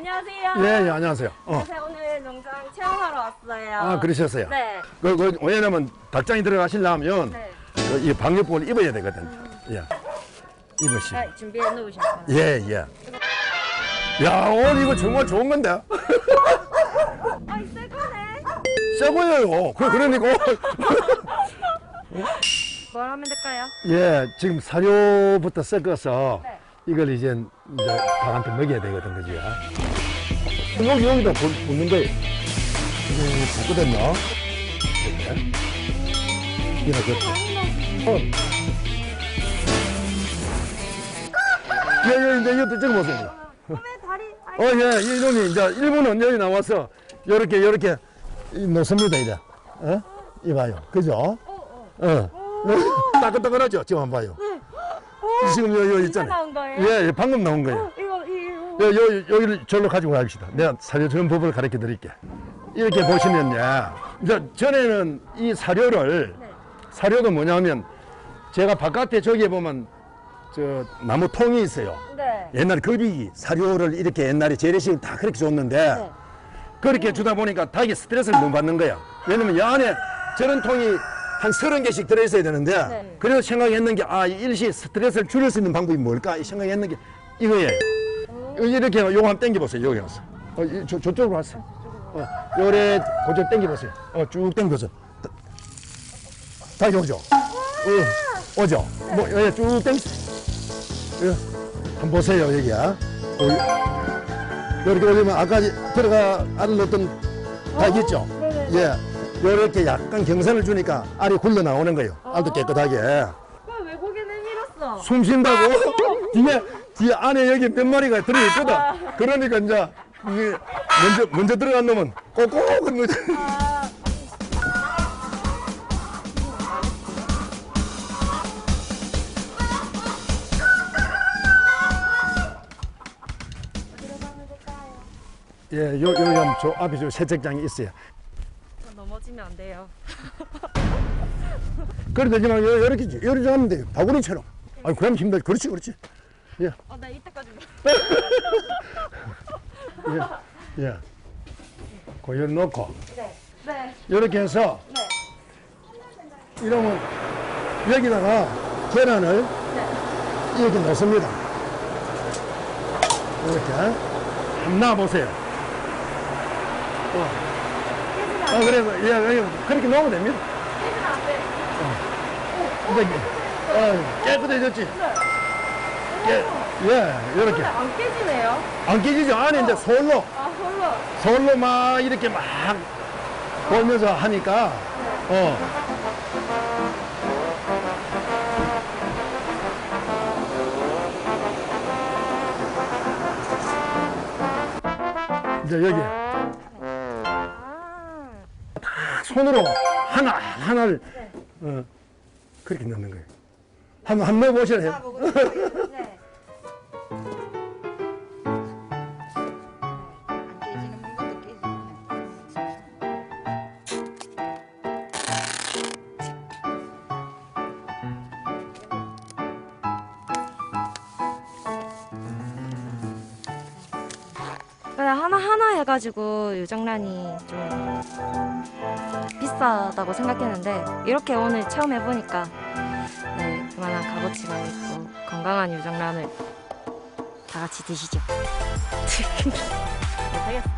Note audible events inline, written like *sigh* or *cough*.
안녕하세요. 예, 예, 안녕하세요. 어. 제가 오늘 농장 체험하러 왔어요. 아, 그러셨어요? 네. 그, 그, 왜냐면 닭장에 들어가시려면 네. 그, 이 방역복을 입어야 되거든. 예. 입으시고. 아, 준비해 놓으셨어요. 예, 예. 야, 오늘 이거 정말 좋은 건데. 아, 새 거네. 새 거예요. 그, 그러니까. 뭘 *laughs* 하면 될까요? 예, 지금 사료부터 섞어서 네. 이걸 이제, 이제 닭한테 먹여야 되거든, 그죠? 여기, 여기다 붓- 붓는 거예요. 이게 붓거든요. 이렇게. 이렇게. 어. 예, 예, 이제 이것도 찍어 보세요. 꿈의 다리. 어, 예, 이놈이 이제 일본은 여기 나와서 요렇게, 요렇게 놓습니다, 이래. 어? 이봐요. 그죠? 어. *laughs* 따끈따끈하죠? 지금 한번 봐요. 지금 요, 요 진짜 있잖아요. 나온 거예요? 예, 예, 방금 나온 거예요. 이거 이거. 요, 요, 여기를 절로 가지고 갑시다. 내가 사료 전 법을 가르쳐 드릴게. 이렇게 보시면요. 이제 전에는 이 사료를, 네. 사료가 뭐냐면 제가 바깥에 저기에 보면 저 나무 통이 있어요. 네. 옛날 급이 사료를 이렇게 옛날에 재래식 다 그렇게 줬는데 네. 그렇게 주다 보니까 닭이 스트레스를 너무 받는 거야. 왜냐면 이 안에 저런 통이 한 서른 개씩 들어있어야 되는데 네. 그래서 생각했는 게 아, 일시 스트레스를 줄일 수 있는 방법이 뭘까? 이 생각했는 게 이거예요. 이렇게 요거 한번 당겨보세요. 여기 와서. 어, 이- 저, 저쪽으로 왔어요. 어, 요래 고저 당겨보세요. 어, 쭉 당겨보세요. 닭이 오죠? 어, 오죠? 뭐, 예, 쭉 당기세요. 예, 한번 보세요, 여기야. 어, 이렇게 올리면 아까 들어가 알을 넣었던 닭 있죠? 네네. 예. 요렇게 약간 경선을 주니까 알이 굴러 나오는 거예요. 알도 깨끗하게. 그럼 왜 고개 내밀었어? 숨 쉰다고? *laughs* 뒤에, 뒤에 안에 여기 몇 마리가 들어 있거든. 그러니까 이제 이게 먼저, 먼저 들어간 놈은 꼭꼭 끊는 거지. 아. 예, 요, 요, 저 앞에 저 세척장이 있어요. 저 넘어지면 안 돼요. *laughs* 그래도 그냥 요, 요렇게, 요렇게 하면 돼요. 바구니처럼. 아, 그럼 힘들 그렇지, 그렇지. 예, 어, 나 이때까지. *laughs* 예, 예. 고열 놓고. 네. 네. 이렇게 해서 네. 이러면 여기다가 계란을 네. 이렇게 넣습니다. 이렇게. 한번 놔보세요. 어. 아, 그래서, 예, 예, 그렇게 넣으면 됩니다. 돼. 근데, 어, 깨끗해졌지? 깨, 예, 근데 이렇게. 안 깨지네요. 안 깨지죠? 안에 이제 솔로, 아, 솔로. 솔로 막 이렇게 막 돌면서 하니까, 어. 이제 여기 아. 손으로 하나 하나를 어, 그렇게 넣는 거예요. 한번 한번 넣어보실래요? 하나하나 해가지고 요정란이 좀 비싸다고 생각했는데 이렇게 오늘 처음 해보니까 네, 그만한 값어치가 있고 건강한 요정란을 다 같이 드시죠. *laughs* 네, 못하겠어